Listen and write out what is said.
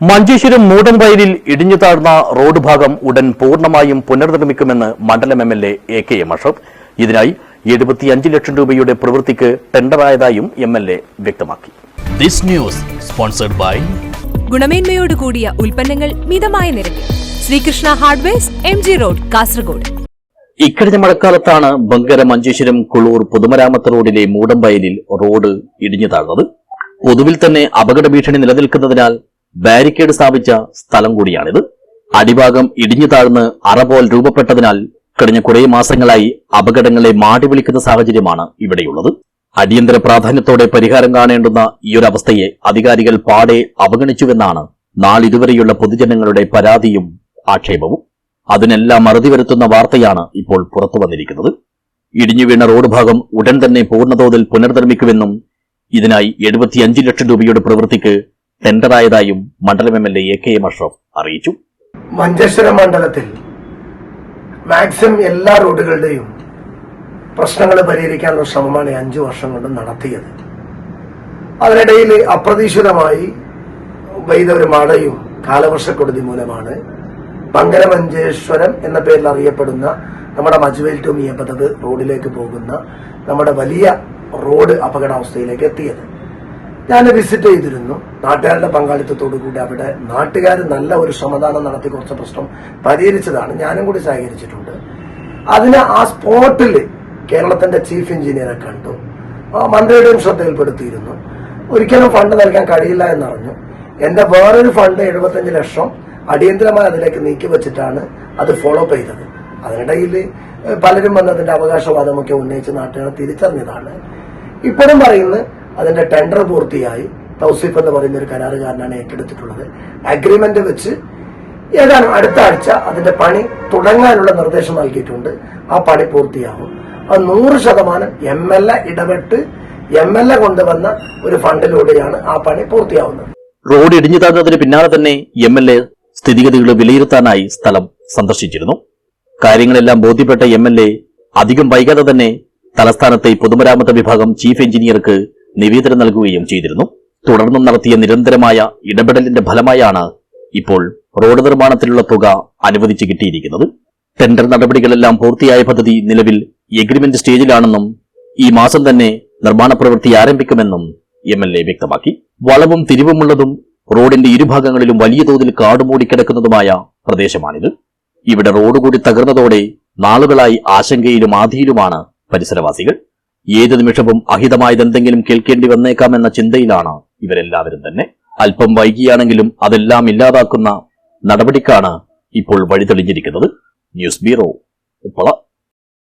മഞ്ചേശ്വരം മൂടംവയലിൽ ഇടിഞ്ഞു താഴ്ന്ന റോഡ് ഭാഗം ഉടൻ പൂർണമായും പുനർനിർമ്മിക്കുമെന്ന് മണ്ഡലം M L A A K M Ashraf. ഇതിനായി എഴുപത്തിയഞ്ച് ലക്ഷം രൂപയുടെ പ്രവൃത്തിക്ക് ടെൻഡറായതായും എം എൽ എ വ്യക്തമാക്കി. ദിസ് ന്യൂസ് സ്പോൺസർഡ് ബൈ ഗുണമേന്മയോട് കൂടിയ ഉൽപ്പന്നങ്ങൾ മിതമായ നിരക്കിൽ. Sreekrishna hardwares M G road Kasaragod. ഇക്കഴിഞ്ഞ മഴക്കാലത്താണ് ബങ്കര മഞ്ചേശ്വരം കുളൂർ പൊതുമരാമത്ത് റോഡിലെ മൂടംവയലിൽ റോഡ് ഇടിഞ്ഞു താഴ്ന്നത്. പൊതുവിൽ തന്നെ അപകട ഭീഷണി നിലനിൽക്കുന്നതിനാൽ ബാരിക്കേഡ് സ്ഥാപിച്ച സ്ഥലം കൂടിയാണിത്. അടിഭാഗം ഇടിഞ്ഞു താഴ്ന്ന് അറ പോൽ രൂപപ്പെട്ടതിനാൽ കഴിഞ്ഞ കുറേ മാസങ്ങളായി അപകടങ്ങളെ മാടി വിളിക്കുന്ന സാഹചര്യമാണ് ഇവിടെയുള്ളത്. അടിയന്തര പ്രാധാന്യത്തോടെ പരിഹാരം കാണേണ്ടുന്ന ഈയൊരവസ്ഥയെ അധികാരികൾ പാടെ അവഗണിച്ചുവെന്നാണ് നാളിതുവരെയുള്ള പൊതുജനങ്ങളുടെ പരാതിയും ആക്ഷേപവും. അതിനെല്ലാം മറുതി വരുത്തുന്ന വാർത്തയാണ് ഇപ്പോൾ പുറത്തു വന്നിരിക്കുന്നത്. ഇടിഞ്ഞു വീണ റോഡ് ഭാഗം ഉടൻ തന്നെ പൂർണതോതിൽ പുനർനിർമ്മിക്കുമെന്നും ഇതിനായി എഴുപത്തിയഞ്ച് ലക്ഷം രൂപയുടെ പ്രവൃത്തിക്ക് ടെൻഡറായതായും മണ്ഡലം M L A K M Ashraf അറിയിച്ചു. മഞ്ചേശ്വരം മണ്ഡലത്തിൽ മാക്സിമം എല്ലാ റോഡുകളുടെയും പ്രശ്നങ്ങൾ പരിഹരിക്കാനുള്ള ശ്രമമാണ് അഞ്ചു വർഷം കൊണ്ട് നടത്തിയത്. അതിനിടയിൽ അപ്രതീക്ഷിതമായി പെയ്ത ഒരു മഴയും കാലവർഷക്കെടുതി മൂലമാണ് മംഗലമഞ്ചേശ്വരം എന്ന പേരിൽ അറിയപ്പെടുന്ന നമ്മുടെ മജുവേൽ ടു മിയപ്പതത് റോഡിലേക്ക് പോകുന്ന നമ്മുടെ വലിയ റോഡ് അപകടാവസ്ഥയിലേക്ക് എത്തിയത്. ഞാൻ വിസിറ്റ് ചെയ്തിരുന്നു. നാട്ടുകാരുടെ പങ്കാളിത്തത്തോടു കൂടി അവിടെ നാട്ടുകാർ നല്ല ഒരു ശ്രമദാനം നടത്തി കുറച്ച് പ്രശ്നം പരിഹരിച്ചതാണ്. ഞാനും കൂടി സഹകരിച്ചിട്ടുണ്ട്. അതിന് ആ സ്പോട്ടിൽ കേരളത്തിന്റെ ചീഫ് എഞ്ചിനീയറെ കണ്ടു. മന്ത്രിയുടെയും ശ്രദ്ധയിൽപ്പെടുത്തിയിരുന്നു. ഒരിക്കലും ഫണ്ട് നൽകാൻ കഴിയില്ല എന്നറിഞ്ഞു. എന്റെ വേറൊരു ഫണ്ട് എഴുപത്തഞ്ച് ലക്ഷം അടിയന്തരമായി അതിലേക്ക് നീക്കി വെച്ചിട്ടാണ് അത് ഫോളോ അപ്പ് ചെയ്തത്. അതിനിടയിൽ പലരും വന്നതിന്റെ അവകാശവാദമൊക്കെ ഉന്നയിച്ച് നാട്ടുകാർ തിരിച്ചറിഞ്ഞതാണ്. ഇപ്പോഴും പറയുന്നത് അതിന്റെ ടെൻഡർ പൂർത്തിയായി. തൗസീഫ് എന്ന് പറയുന്ന ഒരു കരാറുകാരനാണ് ഏറ്റെടുത്തിട്ടുള്ളത്. അഗ്രിമെന്റ് വെച്ച് ഏതാനും അടുത്ത ആഴ്ച അതിന്റെ പണി തുടങ്ങാനുള്ള നിർദ്ദേശം നൽകിയിട്ടുണ്ട്. ആ പണി പൂർത്തിയാവും അത് നൂറ് ശതമാനം എം എൽ എ ഇടപെട്ട് എം എൽ എ കൊണ്ടുവന്ന ഒരു ഫണ്ടിലൂടെയാണ് ആ പണി പൂർത്തിയാവുന്നത്. റോഡ് ഇടിഞ്ഞു താഴ്ന്നതിന് പിന്നാലെ തന്നെ എം എൽ എ സ്ഥിതിഗതികൾ വിലയിരുത്താനായി സ്ഥലം സന്ദർശിച്ചിരുന്നു. കാര്യങ്ങളെല്ലാം ബോധ്യപ്പെട്ട എം എൽ എ അധികം വൈകാതെ തന്നെ തലസ്ഥാനത്തെ പൊതുമരാമത്ത് വിഭാഗം ചീഫ് എഞ്ചിനീയർക്ക് നിവേദനം നൽകുകയും ചെയ്തിരുന്നു. തുടർന്നും നടത്തിയ നിരന്തരമായ ഇടപെടലിന്റെ ഫലമായാണ് ഇപ്പോൾ റോഡ് നിർമ്മാണത്തിലുള്ള തുക അനുവദിച്ചു കിട്ടിയിരിക്കുന്നത്. ടെൻഡർ നടപടികളെല്ലാം പൂർത്തിയായ പദ്ധതി നിലവിൽ എഗ്രിമെന്റ് സ്റ്റേജിലാണെന്നും ഈ മാസം തന്നെ നിർമ്മാണ പ്രവൃത്തി ആരംഭിക്കുമെന്നും എം എൽ എ വ്യക്തമാക്കി. വളവും തിരിവുമുള്ളതും റോഡിന്റെ ഇരുഭാഗങ്ങളിലും വലിയ തോതിൽ കാടുമൂടിക്കിടക്കുന്നതുമായ പ്രദേശമാണിത്. ഇവിടെ റോഡ് കൂടി തകർന്നതോടെ നാളുകളായി ആശങ്കയിലും ആധിയിലുമാണ് പരിസരവാസികൾ. ഏത് നിമിഷവും അഹിതമായതെന്തെങ്കിലും കേൾക്കേണ്ടി വന്നേക്കാമെന്ന ചിന്തയിലാണ് ഇവരെല്ലാവരും തന്നെ. അല്പം വൈകിയാണെങ്കിലും അതെല്ലാം ഇല്ലാതാക്കുന്ന നടപടിക്കാണ് ഇപ്പോൾ വഴിതെളിഞ്ഞിരിക്കുന്നത്. News bureau Uppala.